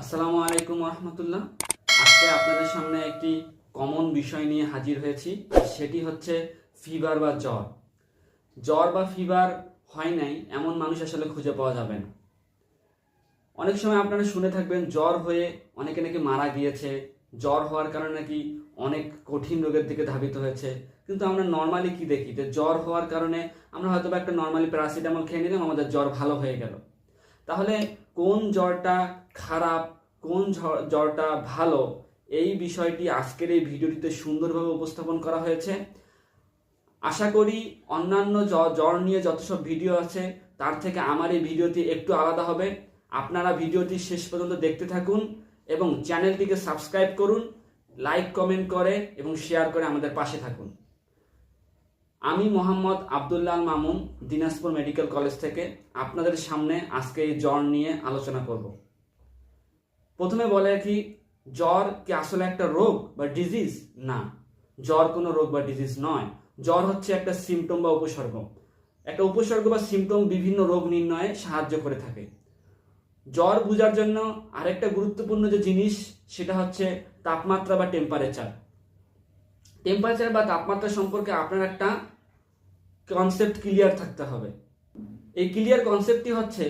আসসালামু আলাইকুম রহমতুল্লাহ আজকে আপনাদের সামনে একটি কমন বিষয় নিয়ে হাজির হয়েছি, সেটি হচ্ছে ফিভার বা জ্বর। জ্বর বা ফিভার হয় নাই, এমন মানুষ আসলে খুঁজে পাওয়া যাবে না। অনেক সময় আপনারা শুনে থাকবেন, জ্বর হয়ে অনেকে নাকি মারা গিয়েছে। জ্বর হওয়ার কারণে নাকি অনেক কঠিন রোগের দিকে ধাবিত হয়েছে। কিন্তু আমরা নর্মালি কি দেখি? যে জ্বর হওয়ার কারণে আমরা হয়তো বা একটা নর্মালি প্যারাসিটামল খেয়ে নিলাম, আমাদের জ্বর ভালো হয়ে গেল। তাহলে কোন জ্বরটা খারাপ কোন জ্বরটা ভালো, এই বিষয়টি আজকের এই ভিডিওটিতে সুন্দরভাবে উপস্থাপন করা হয়েছে। আশা করি অন্যান্য জ্বর নিয়ে যত সব ভিডিও আছে, তার থেকে আমার এই ভিডিওটি একটু আলাদা হবে। আপনারা ভিডিওটি শেষ পর্যন্ত দেখতে থাকুন এবং চ্যানেলটিকে সাবস্ক্রাইব করুন, লাইক, কমেন্ট করে এবং শেয়ার করে আমাদের পাশে থাকুন। আমি মোহাম্মদ আবদুল্লাহ মামুন, দিনাজপুর মেডিকেল কলেজ থেকে। আপনাদের সামনে আজকে এই জ্বর নিয়ে আলোচনা করব। প্রথমে বলে কি, জ্বর কি আসলে একটা রোগ বা ডিজিজ না। জ্বর কোনো রোগ বা ডিজিজ নয়। জ্বর হচ্ছে একটা সিমটম বা উপসর্গ। একটা উপসর্গ বা সিমটম বিভিন্ন রোগ নির্ণয়ে সাহায্য করে থাকে। জ্বর বোঝার জন্য আরেকটা গুরুত্বপূর্ণ যে জিনিস, সেটা হচ্ছে তাপমাত্রা বা টেম্পারেচার টেম্পারেচার বা তাপমাত্রা সম্পর্কে আপনার একটা কনসেপ্ট ক্লিয়ার থাকতে হবে। এই ক্লিয়ার কনসেপ্টটি হচ্ছে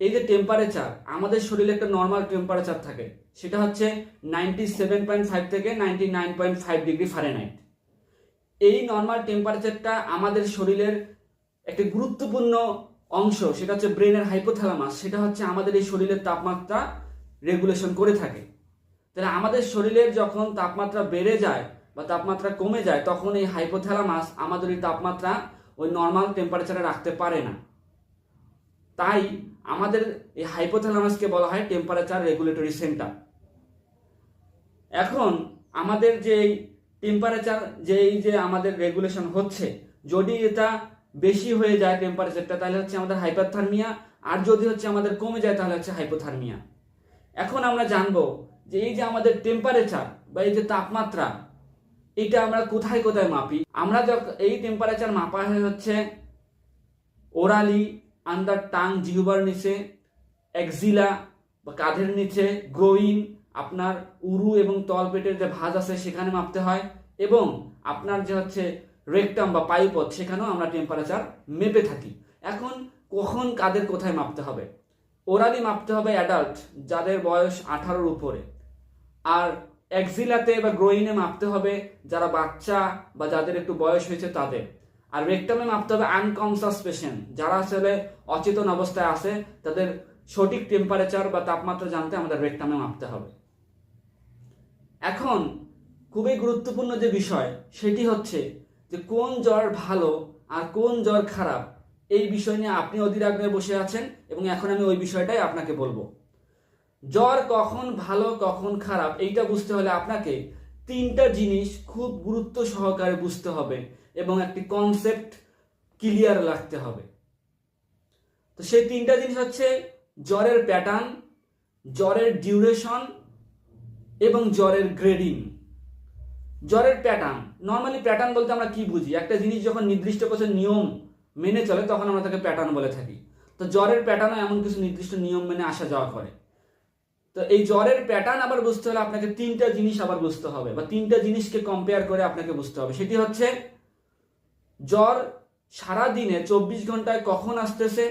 এই যে টেম্পারেচার আমাদের শরীরে একটা নর্মাল টেম্পারেচার থাকে, সেটা হচ্ছে নাইনটি সেভেন পয়েন্ট ফাইভ থেকে ninety nine point five degree Fahrenheit এই নর্মাল টেম্পারেচারটা আমাদের শরীরের একটি গুরুত্বপূর্ণ অংশ, সেটা হচ্ছে ব্রেনের হাইপোথ্যালামাস সেটা হচ্ছে আমাদের এই শরীরের তাপমাত্রা রেগুলেশন করে থাকে। তাহলে আমাদের শরীরের যখন তাপমাত্রা বেড়ে যায় বা তাপমাত্রা কমে যায়, তখন এই হাইপোথ্যালামাস আমাদের এই তাপমাত্রা ওই নর্মাল টেম্পারেচারে রাখতে পারে না। তাই আমাদের এই হাইপোথ্যালামাসকে বলা হয় টেম্পারেচার রেগুলেটরি সেন্টার এখন আমাদের যে টেম্পারেচার যে এই যে আমাদের রেগুলেশন হচ্ছে, যদি এটা বেশি হয়ে যায় টেম্পারেচারটা তাহলে হচ্ছে আমাদের হাইপারথার্মিয়া আর যদি হচ্ছে আমাদের কমে যায়, তাহলে হচ্ছে হাইপোথার্মিয়া এখন আমরা জানব যে এই যে আমাদের টেম্পারেচার বা এই যে তাপমাত্রা, এটা আমরা কোথায় কোথায় মাপি? আমরা এই টেম্পারেচার মাপা হচ্ছে ওরালি আন্ডার টাং জিহুবার নিচে, এক্সিলা বা কাঁধের নিচে গ্রোইন আপনার উরু এবং তলপেটের যে ভাঁজ আছে সেখানে মাপতে হয় এবং আপনার যে হচ্ছে রেকটাম বা পাইপথ সেখানেও আমরা টেম্পারেচার মেপে থাকি। এখন কখন কাদের কোথায় মাপতে হবে? ওরালি মাপতে হবে অ্যাডাল্ট যাদের বয়স আঠারোর উপরে। আর এক্সিলাতে বা গ্রোইনে মাপতে হবে যারা বাচ্চা বা যাদের একটু বয়স হয়েছে তাদের। আর রেকটামে মাপতে হবে আনকনসাস পেশেন্ট যারা আসলে অচেতন অবস্থায় আছে, তাদের সঠিক টেম্পারেচার বা তাপমাত্রা জানতে আমাদের রেকটামে মাপতে হবে। এখন খুবই গুরুত্বপূর্ণ যে বিষয়, সেটি হচ্ছে যে কোন জ্বর ভালো আর কোন জ্বর খারাপ, এই বিষয় নিয়ে আপনি অধীর আগ্রহে বসে আছেন এবং এখন আমি ওই বিষয়টাই আপনাকে বলব। জ্বর কখন ভালো, কখন খারাপ, এইটা বুঝতে হলে আপনাকে তিনটা জিনিস খুব গুরুত্ব সহকারে বুঝতে হবে। এবং একটি কনসেপ্ট ক্লিয়ার রাখতে হবে। তো সেই তিনটা জিনিস হচ্ছে জ্বরের প্যাটার্ন জ্বরের ডিউরেশন এবং জ্বরের গ্রেডিং জ্বরের প্যাটার্ন নর্মালি প্যাটার্ন বলতে আমরা কি বুঝি? একটা জিনিস যখন নির্দিষ্ট কিছু নিয়ম মেনে চলে, তখন আমরা তাকে প্যাটার্ন বলে থাকি। তো জ্বরের প্যাটার্নও এমন কিছু নির্দিষ্ট নিয়ম মেনে আসা যাওয়া করে। তো এই জ্বরের প্যাটার্ন আবার বুঝতে হলে আপনাকে তিনটা জিনিস আবার বুঝতে হবে বা তিনটা জিনিসকে কম্পেয়ার করে আপনাকে বুঝতে হবে। সেটি হচ্ছে জ্বর সারা দিনে চব্বিশ ঘন্টায় কখন আসতেছে?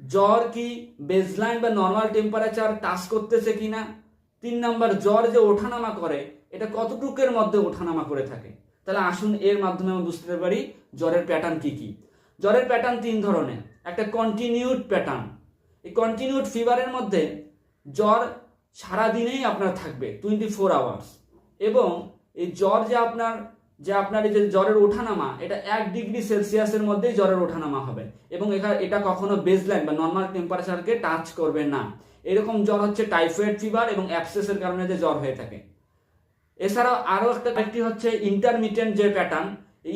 জ্বর কি বেজলাইন বা নর্মাল টেম্পারেচার টাচ করতেছে কিনা? তিন নাম্বার, জ্বর যে ওঠানামা করে, এটা কতটুকের মধ্যে ওঠানামা করে থাকে? তাহলে আসুন এর মাধ্যমে আমরা বুঝতে পারি জ্বরের প্যাটার্ন কি কি। জ্বরের প্যাটার্ন তিন ধরনের। একটা কন্টিনিউড প্যাটার্ন এই কন্টিনিউড ফিভারের মধ্যে জ্বর সারা দিনেই আপনার থাকবে টোয়েন্টি ফোর আওয়ার্স এবং এই জ্বর যে আপনার যে আপনার এই যে জ্বরের ওঠানামা, এটা এক ডিগ্রি সেলসিয়াসের মধ্যেই জ্বরের ওঠানামা হবে এবং এটা কখনো বেসলাইন বা নর্মাল টেম্পারেচারকে টাচ করবে না। এরকম জ্বর হচ্ছে টাইফয়েড ফিভার এবং অ্যাপসেসের কারণে যে জ্বর হয়ে থাকে। এছাড়াও আরও একটা একটি হচ্ছে ইন্টারমিটেন্ট যে প্যাটার্ন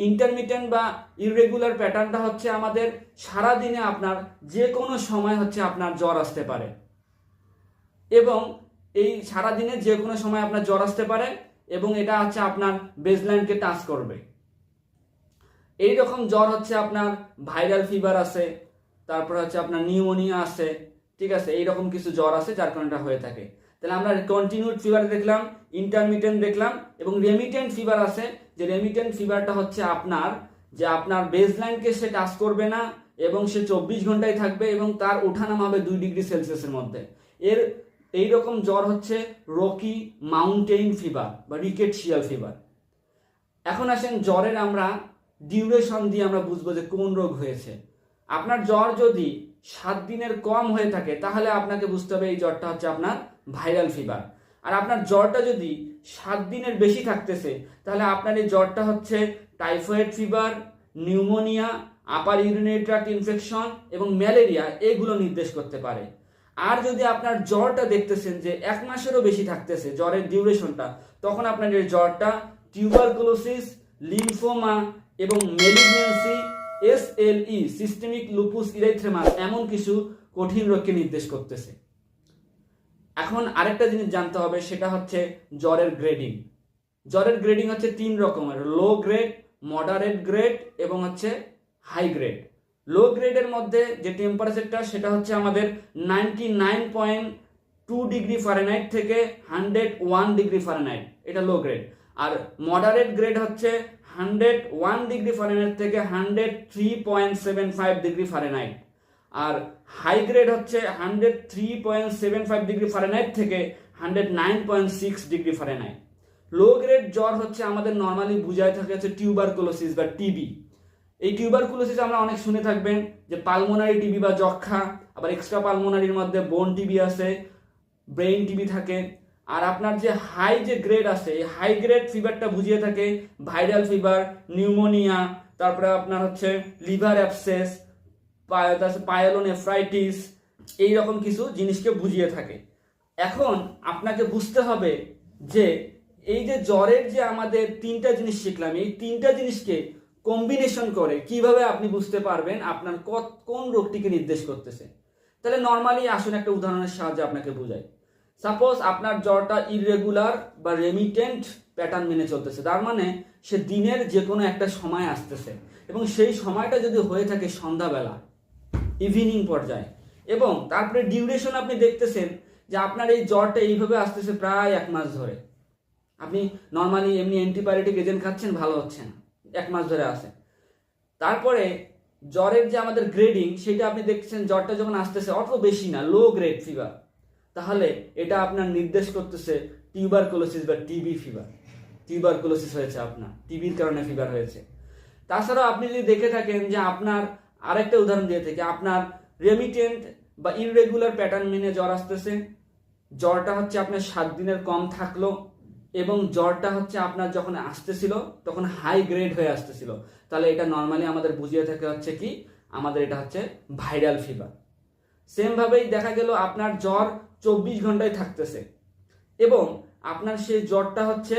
ইন্টারমিটেন্ট বা ইরেগুলার প্যাটার্নটা হচ্ছে আমাদের সারা দিনে আপনার যে কোনো সময় হচ্ছে আপনার জ্বর আসতে পারে। এবং এই সারা দিনে যে কোনো সময় আপনার জ্বর আসতে পারে এবং এটা হচ্ছে আপনার বেজলাইনকে টাচ করবে। এই রকম জ্বর হচ্ছে আপনার ভাইরাল ফিভার আছে, তারপর হচ্ছে আপনার নিউমোনিয়া আছে, ঠিক আছে? এইরকম কিছু জ্বর আছে যার কারণে হয়ে থাকে। তাহলে আমরা কন্টিনিউড ফিভার দেখলাম ইন্টারমিটেন্ট দেখলাম এবং রেমিটেন্ট ফিভার আছে। যে রেমিটেন্ট ফিভারটা হচ্ছে আপনার, যে আপনার বেস লাইনকে সে টাচ করবে না এবং সে চব্বিশ ঘন্টায় থাকবে এবং তার ওঠানামা হবে দুই ডিগ্রি সেলসিয়াসের মধ্যে। এর এই রকম জ্বর হচ্ছে রকি মাউন্টেইন ফিভার বা রিকেটশিয়াল ফিভার। এখন আসেন জ্বরের আমরা ডিউরেশন দিয়ে আমরা বুঝব যে কোন রোগ হয়েছে। আপনার জ্বর যদি সাত দিনের কম হয়ে থাকে, তাহলে আপনাকে বুঝতে হবে এই জ্বরটা হচ্ছে আপনার ভাইরাল ফিভার। আর আপনার জ্বরটা যদি সাত দিনের বেশি থাকতেছে, তাহলে আপনার এই জ্বরটা হচ্ছে typhoid fever, pneumonia, upper urinary tract infection এবং ম্যালেরিয়া, এগুলো নির্দেশ করতে পারে। আর যদি আপনার জ্বরটা দেখতেছেন যে এক মাসেরও বেশি থাকতেছে, জ্বরের ডিউরেশনটা তখন আপনার এই জ্বরটা টিউবারকুলোসিস লিমফোমা এবং malignancy S L E systemic lupus erythematosus এমন কিছু কঠিন রোগকে নির্দেশ করতেছে। এখন আরেকটা জিনিস জানতে হবে, সেটা হচ্ছে জ্বরের গ্রেডিং জ্বরের গ্রেডিং হচ্ছে তিন রকমের লো গ্রেড মডারেট গ্রেড এবং হচ্ছে হাই গ্রেড লো গ্রেডের মধ্যে যে টেম্পারেচারটা সেটা হচ্ছে আমাদের ninety nine point two degree Fahrenheit থেকে হান্ড্রেড ওয়ান ডিগ্রি ফারেনহাইট এটা লো গ্রেড আর মডারেট গ্রেড হচ্ছে হান্ড্রেড ওয়ান ডিগ্রি ফারেনহাইট থেকে hundred three point seven five degree Fahrenheit আর হাই গ্রেড হচ্ছে hundred three point seven five degree Fahrenheit থেকে hundred nine point six degree Fahrenheit low grade জ্বর হচ্ছে আমাদের normally বুঝায় থাকে হচ্ছে টিউবারকুলোসিস বা টিবি এই টিউবারকুলোসিস আমরা অনেক শুনে থাকবেন, যে পালমোনারি টিবি বা যক্ষা আবার এক্সট্রা পালমোনারির মধ্যে বোন টিবি আছে ব্রেইন টিবি থাকে, আর আপনার যে হাই যে গ্রেড আছে, এই হাই গ্রেড ফিভারটা বুঝিয়ে থাকে ভাইরাল ফিভার নিউমোনিয়া তারপরে আপনার হচ্ছে লিভার অ্যাপসেস পায়ালোনেফ্রাইটিস এই রকম কিছু জিনিসকে বুঝিয়ে থাকে। এখন আপনাকে বুঝতে হবে যে, এই যে জ্বরের যে আমাদের তিনটা জিনিস শিখলাম, এই তিনটা জিনিসকে কম্বিনেশন করে কীভাবে আপনি বুঝতে পারবেন আপনার কত- কোন রোগটিকে নির্দেশ করতেছে। তাহলে নর্মালি আসুন একটা উদাহরণের সাহায্যে আপনাকে বোঝাই। সাপোজ আপনার জ্বরটা ইরেগুলার বা রেমিটেন্ট প্যাটার্ন মেনে চলতেছে, তার মানে সে দিনের যে কোনো একটা সময় আসতেছে এবং সেই সময়টা যদি হয়ে থাকে সন্ধ্যাবেলা ইভিনিং পর্যায়ে, এবং তারপরে ডিউরেশন আপনি দেখতেছেন যে আপনার এই জ্বরটা এইভাবে আসতেছে প্রায় এক মাস ধরে। আপনি নর্মালি এমনি অ্যান্টিবায়োটিক এজেন্ট খাচ্ছেন, ভালো হচ্ছে না। এক মাস ধরে আসে তারপরে জ্বরের যে আমাদের গ্রেডিং সেটা আপনি দেখছেন জ্বরটা যখন আসতেছে, অত বেশি না লো গ্রেড ফিভার তাহলে এটা আপনার নির্দেশ করতেছে টিউবারকুলোসিস বা টিবি ফিভার টিউবারকুলোসিস হয়েছে আপনার টিবির কারণে ফিভার হয়েছে। তাছাড়াও আপনি যদি দেখে থাকেন যে আপনার আরেকটা উদাহরণ দিয়ে থেকে, আপনার রেমিটেন্ট বা ইররেগুলার প্যাটার্ন মেনে জ্বর আসতেছে। জ্বরটা হচ্ছে আপনার সাত দিনের কম থাকল এবং জ্বরটা হচ্ছে আপনার যখন আসতেছিল, তখন হাই গ্রেড হয়ে আসতেছিল। তাহলে এটা নর্মালি আমাদের বুঝিয়ে থাকে হচ্ছে কি, আমাদের এটা হচ্ছে ভাইরাল ফিভার সেম ভাবেই দেখা গেল আপনার জ্বর চব্বিশ ঘন্টায় থাকতেছে। এবং আপনার সেই জ্বরটা হচ্ছে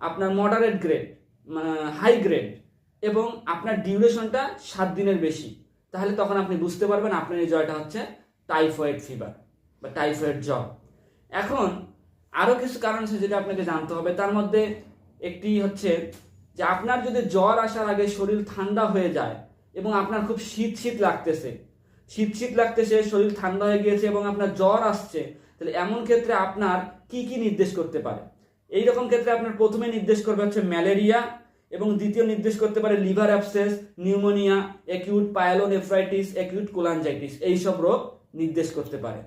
আপনার মডারেট গ্রেড মানে হাই গ্রেড এবং আপনার ডিউরেশনটা সাত দিনের বেশি। তাহলে তখন আপনি বুঝতে পারবেন আপনার এই জ্বরটা হচ্ছে টাইফয়েড ফিভার বা টাইফয়েড জ্বর। এখন আরও কিছু কারণ আছে যেটা আপনাকে জানতে হবে। তার মধ্যে একটি হচ্ছে যে আপনার যদি জ্বর আসার আগে শরীর ঠান্ডা হয়ে যায় এবং আপনার খুব শীত শীত লাগতেছে, শীত শীত লাগতেছে, শরীর ঠান্ডা হয়ে গিয়েছে এবং আপনার জ্বর আসছে, তাহলে এমন ক্ষেত্রে আপনার কি কি নির্দেশ করতে পারে? এই রকম ক্ষেত্রে আপনার প্রথমে নির্দেশ করবে হচ্ছে ম্যালেরিয়া এবং দ্বিতীয় নির্দেশ করতে পারে liver abscess pneumonia acute pyelonephritis acute cholangitis এইসব রোগ নির্দেশ করতে পারে।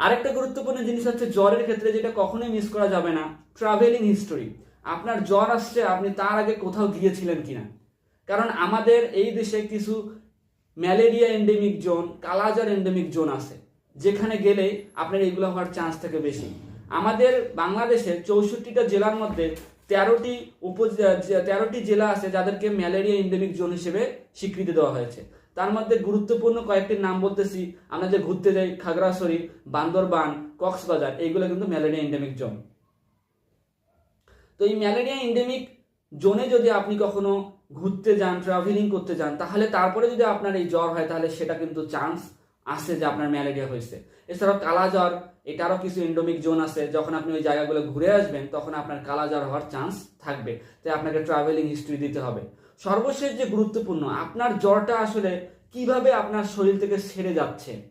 আরেকটা গুরুত্বপূর্ণ জিনিস হচ্ছে জ্বরের ক্ষেত্রে যেটা কখনোই মিস করা যাবে না ট্রাভেলিং হিস্টোরি আপনার জ্বর আসছে, আপনি তার আগে কোথাও গিয়েছিলেন কিনা? কারণ আমাদের এই দেশে কিছু malaria endemic zone kala-azar endemic zone আছে, যেখানে গেলে আপনার এইগুলো হওয়ার চান্স থাকে বেশি। আমাদের বাংলাদেশের চৌষট্টিটা জেলার মধ্যে তেরোটি উপ তেরোটি জেলা আছে যাদেরকে ম্যালেরিয়া এন্ডেমিক জোন হিসেবে স্বীকৃতি দেওয়া হয়েছে। তার মধ্যে গুরুত্বপূর্ণ কয়েকটি নাম বলতেছি। আমরা যে ঘুরতে যাই খাগড়াছড়ি বান্দরবান, কক্সবাজার, এইগুলো কিন্তু ম্যালেরিয়া এন্ডেমিক জোন। তো এই ম্যালেরিয়া এন্ডেমিক জোনে যদি আপনি কখনো ঘুরতে যান ট্রাভেলিং করতে যান, তাহলে তারপরে যদি আপনার এই জ্বর হয়, তাহলে সেটা কিন্তু চান্স আছে যে আপনার ম্যালেরিয়া হয়েছে। এছাড়াও কালা জ্বর এটারও কিছু এন্ডোমিক জোন আছে। যখন আপনি ওই জায়গাগুলো ঘুরে আসবেন, তখন আপনার কালা জ্বর হওয়ার চান্স থাকবে। তাই আপনাকে ট্রাভেলিং হিস্ট্রি দিতে হবে। সর্বশেষ যে গুরুত্বপূর্ণ, আপনার জ্বরটা আসলে কীভাবে আপনার শরীর থেকে সেরে যাচ্ছে?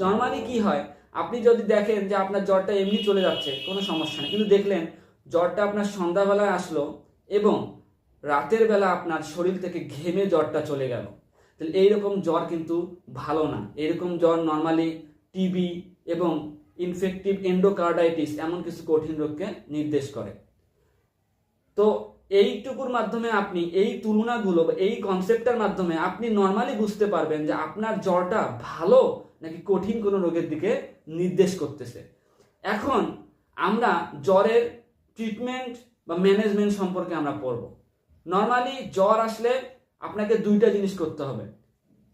নর্মালি কি হয়? আপনি যদি দেখেন যে আপনার জ্বরটা এমনি চলে যাচ্ছে, কোনো সমস্যা নেই। কিন্তু দেখলেন, জ্বরটা আপনার সন্ধ্যাবেলায় আসলো এবং রাতের বেলা আপনার শরীর থেকে ঘেমে জ্বরটা চলে গেল। তাহলে এইরকম জ্বর কিন্তু ভালো না। এরকম জ্বর নর্মালি টিবি এবং ইনফেক্টিভ এন্ডোকার্ডাইটিস এমন কিছু কঠিন রোগকে নির্দেশ করে। তো এইটুকুর মাধ্যমে আপনি এই তুলনাগুলো বা এই কনসেপ্টের মাধ্যমে আপনি নর্মালি বুঝতে পারবেন যে আপনার জ্বরটা ভালো নাকি কঠিন কোনো রোগের দিকে নির্দেশ করতেছে। এখন আমরা জ্বরের ট্রিটমেন্ট বা ম্যানেজমেন্ট সম্পর্কে আমরা পড়ব। নর্মালি জ্বর আসলে আপনাকে দুইটা জিনিস করতে হবে।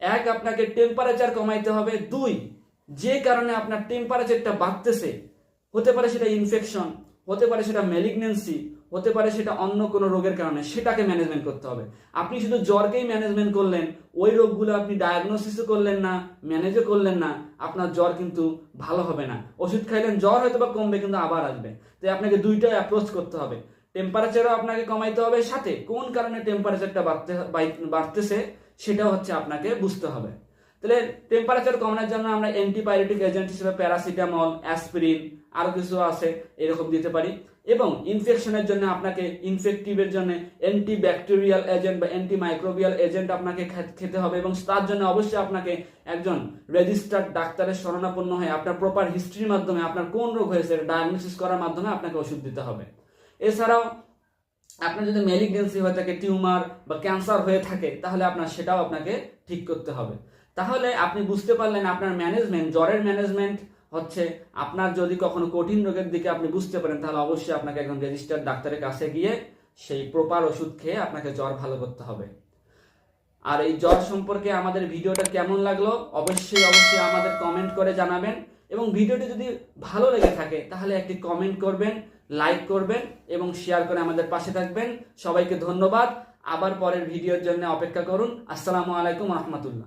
এক, আপনাকে টেম্পারেচার কমাইতে হবে। দুই, যে কারণে আপনার টেম্পারেচারটা বাড়তেছে, হতে পারে সেটা ইনফেকশন হতে পারে সেটা ম্যালিগনেন্সি হতে পারে সেটা অন্য কোনো রোগের কারণে, সেটাকে ম্যানেজমেন্ট করতে হবে। আপনি শুধু জ্বরকেই ম্যানেজমেন্ট করলেন, ওই রোগগুলো আপনি ডায়াগনোসিসও করলেন না ম্যানেজও করলেন না, আপনার জ্বর কিন্তু ভালো হবে না। ওষুধ খাইলেন, জ্বর হয়তো বা কমবে কিন্তু আবার আসবে। তাই আপনাকে দুইটা অ্যাপ্রোচ করতে হবে। টেম্পারেচারও আপনাকে কমাইতে হবে, সাথে কোন কারণে টেম্পারেচারটা বাড়তে বাড়তেছে সেটাও হচ্ছে আপনাকে বুঝতে হবে। তাহলে টেম্পারেচার কমানোর জন্য আমরা অ্যান্টিবায়োটিক এজেন্ট হিসেবে প্যারাসিটামল অ্যাসপিরিন আরও কিছু আছে, এরকম দিতে পারি। এবং ইনফেকশনের জন্য আপনাকে ইনফেক্টিভের জন্য অ্যান্টিব্যাকটেরিয়াল এজেন্ট বা অ্যান্টিমাইক্রোবিয়াল এজেন্ট আপনাকে খেতে হবে এবং তার জন্য অবশ্যই আপনাকে একজন রেজিস্টার্ড ডাক্তারের শরণাপন্ন হয়ে আপনার প্রপার হিস্ট্রির মাধ্যমে আপনার কোন রোগ হয়েছে ডায়াগনোসিস করার মাধ্যমে আপনাকে ওষুধ দিতে হবে। এছাড়াও আপনার যদি মেলিগনেন্সি হয়ে থাকে টিউমার বা ক্যান্সার হয়ে থাকে, তাহলে আপনার সেটাও আপনাকে ঠিক করতে হবে। তাহলে আপনি বুঝতে পারলেন আপনার ম্যানেজমেন্ট জ্বরের ম্যানেজমেন্ট হচ্ছে আপনার যদি কখনো কঠিন রোগের দিকে আপনি বুঝতে পারেন, তাহলে অবশ্যই আপনাকে একজন রেজিস্টার্ড ডাক্তারের কাছে গিয়ে সেই প্রপার ওষুধ খেয়ে আপনাকে জ্বর ভালো করতে হবে। আর এই জ্বর সম্পর্কে আমাদের ভিডিওটা কেমন লাগল অবশ্যই অবশ্যই আমাদের কমেন্ট করে জানাবেন এবং ভিডিওটি যদি ভালো লেগে থাকে, তাহলে একটি কমেন্ট করবেন লাইক করবেন এবং শেয়ার করে আমাদের পাশে থাকবেন। সবাইকে ধন্যবাদ। আবার পরের ভিডিওর জন্য অপেক্ষা করুন। আসসালামু আলাইকুম রহমতুল্লাহ।